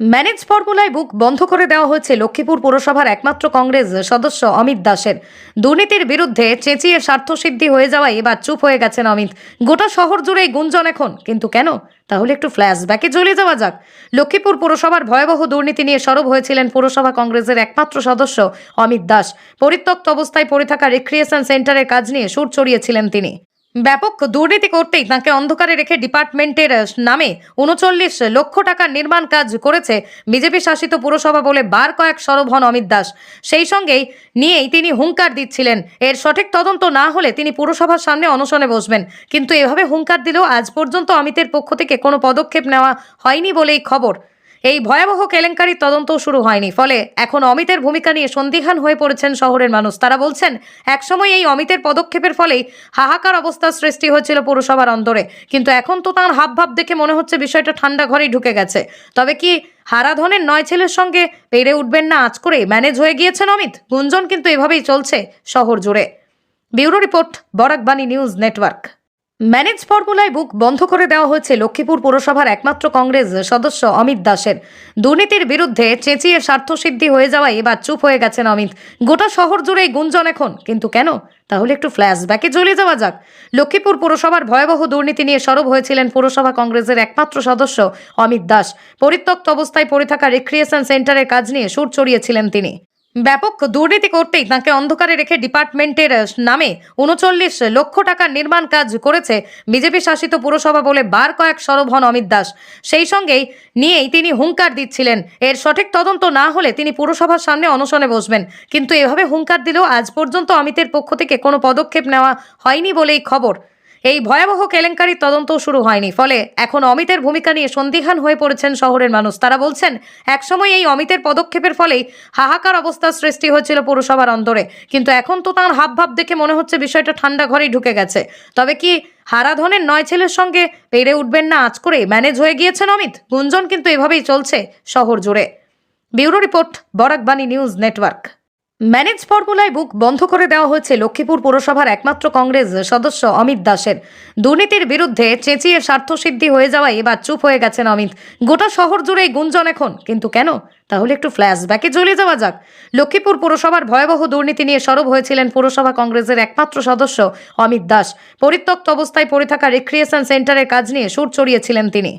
Manage ফর্মুলায় বুক বন্ধ করে দেওয়া হয়েছে লক্ষ্মীপুর পুরসভার একমাত্র কংগ্রেস সদস্য অমিত দাসের। দুর্নীতির বিরুদ্ধে চেঁচিয়ে স্বার্থসিদ্ধি হয়ে যাওয়ায় এবার চুপ হয়ে গেছেন অমিত। গোটা শহর জুড়েই গুঞ্জন এখন। কিন্তু কেন? তাহলে একটু ফ্ল্যাশব্যাকে চলে যাওয়া যাক। লক্ষ্মীপুর পুরসভার ভয়াবহ দুর্নীতি নিয়ে সরব হয়েছিলেন পুরসভা কংগ্রেসের একমাত্র সদস্য অমিত দাস। পরিত্যক্ত অবস্থায় পড়ে থাকা রিক্রিয়েশন সেন্টারের কাজ নিয়ে সুর চড়িয়েছিলেন তিনি। ব্যাপক দুর্নীতি করতেই তাকে অন্ধকারে রেখে ডিপার্টমেন্টের নামে উনচল্লিশ লক্ষ টাকার নির্মাণ কাজ করেছে বিজেপি শাসিত পুরসভা বলে বার কয়েক সরব হন অমিত দাস। সেই সঙ্গেই নিয়েই তিনি হুঙ্কার দিচ্ছিলেন। এর সঠিক তদন্ত না হলে তিনি পুরসভার সামনে অনশনে বসবেন। কিন্তু এভাবে হুঙ্কার দিলেও আজ পর্যন্ত অমিতের পক্ষ থেকে কোনো পদক্ষেপ নেওয়া হয়নি বলেই খবর। এই ভয়াবহ কেলেঙ্কারির তদন্ত শুরু হয়নি, ফলে এখন অমিতের ভূমিকা নিয়ে সন্দিহান হয়ে পড়েছেন শহরের মানুষ। তারা বলছেন, একসময় এই অমিতের পদক্ষেপের ফলেই হাহাকার অবস্থার সৃষ্টি হয়েছিল পুরসভার অন্দরে। কিন্তু এখন তো তাঁর হাবভাব দেখে মনে হচ্ছে বিষয়টা ঠান্ডা ঘরেই ঢুকে গেছে। তবে কি হারাধনের নয় ছেলের সঙ্গে পেরে উঠবেন না আজ করে ম্যানেজ হয়ে গিয়েছেন অমিত? গুঞ্জন কিন্তু এভাবেই চলছে শহর জুড়ে। Bureau report, Barakbani news network. Manage ফর্মুলায় বুক বন্ধ করে দেওয়া হয়েছে লক্ষ্মীপুর পুরসভার একমাত্র কংগ্রেস সদস্য অমিত দাসের। দুর্নীতির বিরুদ্ধে চেঁচিয়ে স্বার্থসিদ্ধি হয়ে যাওয়ায় এবার চুপ হয়ে গেছেন অমিত। গোটা শহর জুড়েই গুঞ্জন এখন। কিন্তু কেন? তাহলে একটু ফ্ল্যাশব্যাকে চলে যাওয়া যাক। লক্ষ্মীপুর পুরসভার ভয়াবহ দুর্নীতি নিয়ে সরব হয়েছিলেন পুরসভা কংগ্রেসের একমাত্র সদস্য অমিত দাস। পরিত্যক্ত অবস্থায় পড়ে থাকা রিক্রিয়েশন সেন্টারের কাজ নিয়ে সুর চড়িয়েছিলেন তিনি। ব্যাপক দুর্নীতি করতেই তাকে অন্ধকারে রেখে ডিপার্টমেন্টের নামে উনচল্লিশ লক্ষ টাকার নির্মাণ কাজ করেছে বিজেপি শাসিত পুরসভা বলে বার কয়েক সরব হন অমিত দাস। সেই সঙ্গেই নিয়েই তিনি হুঙ্কার দিচ্ছিলেন। এর সঠিক তদন্ত না হলে তিনি পুরসভার সামনে অনশনে বসবেন। কিন্তু এভাবে হুঙ্কার দিলেও আজ পর্যন্ত অমিতের পক্ষ থেকে কোনো পদক্ষেপ নেওয়া হয়নি বলেই খবর। এই ভয়াবহ কেলেঙ্কারির তদন্ত শুরু হয়নি, ফলে এখন অমিতের ভূমিকা নিয়ে সন্দিহান হয়ে পড়েছেন শহরের মানুষ। তারা বলছেন, একসময় এই অমিতের পদক্ষেপের ফলেই হাহাকার অবস্থার সৃষ্টি হয়েছিল পুরসভার অন্দরে। কিন্তু এখন তো তাঁর হাবভাব দেখে মনে হচ্ছে বিষয়টা ঠান্ডা ঘরেই ঢুকে গেছে। তবে কি হারাধনের নয় ছেলের সঙ্গে পেরে উঠবেন না আজ করে ম্যানেজ হয়ে গিয়েছেন অমিত? গুঞ্জন কিন্তু এভাবেই চলছে শহর জুড়ে। Bureau report, Barakbani news network. Manage ফর্মুলায় বুক বন্ধ করে দেওয়া হয়েছে লক্ষ্মীপুর পুরসভার একমাত্র কংগ্রেস সদস্য অমিত দাসের। দুর্নীতির বিরুদ্ধে চেঁচিয়ে স্বার্থসিদ্ধি হয়ে যাওয়ায় এবার চুপ হয়ে গেছেন অমিত। গোটা শহর জুড়েই গুঞ্জন এখন, কিন্তু কেন? তাহলে একটু ফ্ল্যাশব্যাকে চলে যাওয়া যাক। লক্ষ্মীপুর পুরসভার ভয়াবহ দুর্নীতি নিয়ে সরব হয়েছিলেন পুরসভা কংগ্রেসের একমাত্র সদস্য অমিত দাস। পরিত্যক্ত অবস্থায় পড়ে থাকা রিক্রিয়েশন সেন্টারের কাজ নিয়ে সুর চড়িয়েছিলেন তিনি।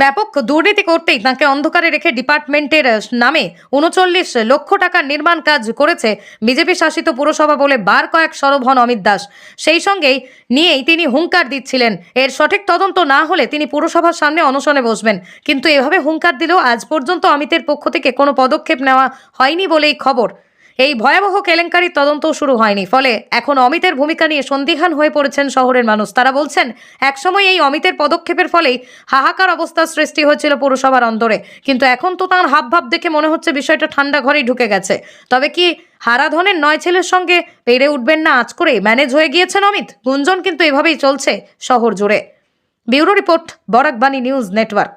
ব্যাপক দুর্নীতি করতেই তাকে অন্ধকারে রেখে ডিপার্টমেন্টের নামে উনচল্লিশ লক্ষ টাকার নির্মাণ কাজ করেছে বিজেপি শাসিত পুরসভা বলে বার কয়েক সরব হন অমিত দাস। সেই সঙ্গেই নিয়েই তিনি হুঙ্কার দিচ্ছিলেন। এর সঠিক তদন্ত না হলে তিনি পুরসভার সামনে অনশনে বসবেন। কিন্তু এভাবে হুঙ্কার দিলেও আজ পর্যন্ত অমিতের পক্ষ থেকে কোনো পদক্ষেপ নেওয়া হয়নি বলেই খবর। এই ভয়াবহ কেলেঙ্কারির তদন্ত শুরু হয়নি। ফলে এখন অমিতের ভূমিকা নিয়ে সন্দিহান হয়ে পড়েছেন শহরের মানুষ। তারা বলছেন, একসময় এই অমিতের পদক্ষেপের ফলেই হাহাকার অবস্থার সৃষ্টি হয়েছিল পুরসভার অন্দরে। কিন্তু এখন তো তাঁর হাবভাব দেখে মনে হচ্ছে বিষয়টা ঠান্ডা ঘরেই ঢুকে গেছে। তবে কি হারাধনের নয় ছেলের সঙ্গে পেরে উঠবেন না আজ করে ম্যানেজ হয়ে গিয়েছেন অমিত? গুঞ্জন কিন্তু এভাবেই চলছে শহর জুড়ে। Bureau report, Barakbani news network.